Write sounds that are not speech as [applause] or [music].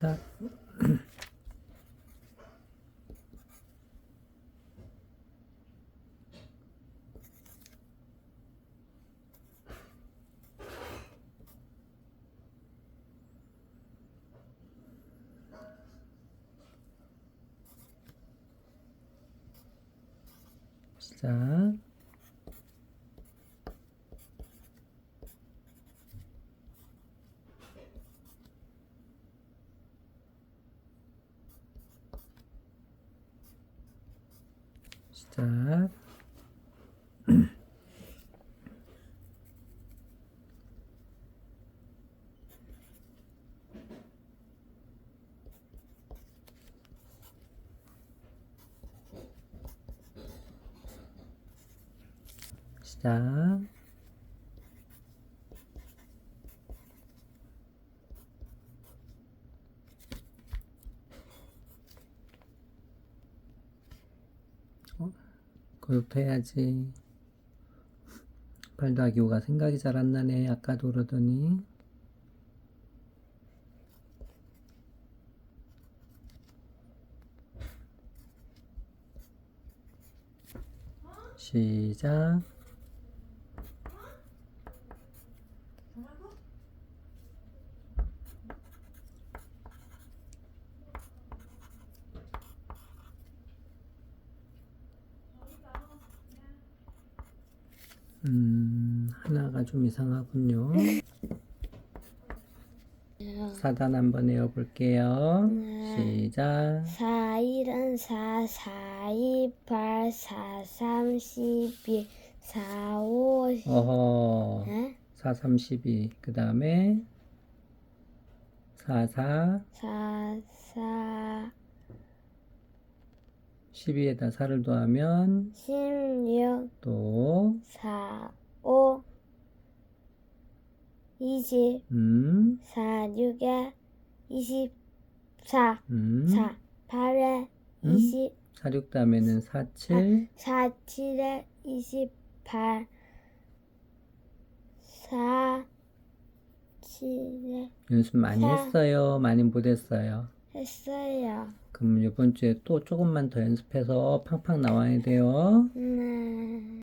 자, 시작. 시작. [clears throat] 시작. 어? 그것부터 해야지. 8 더하기 5가 생각이 잘 안 나네. 아까도 그러더니. 시작. 음, 하나가 좀 이상하군요. 4단 한번 외워볼게요. 시작. 4, 1은 4, 4, 2, 8, 4, 3, 12, 4, 5, 어허. 에? 4, 32. 그 다음에 4, 4, 4, 4, 12에다 4를 더하면 16, 또, 4, 5, 20, 음, 4, 6에 24, 음. 4, 8에 음? 20, 4, 6 다음에는 4, 7, 4, 7에 28, 4, 7에 연습 많이 사. 했어요? 많이 못했어요? 했어요. 그럼 이번 주에 또 조금만 더 연습해서 팡팡 나와야 돼요. 네.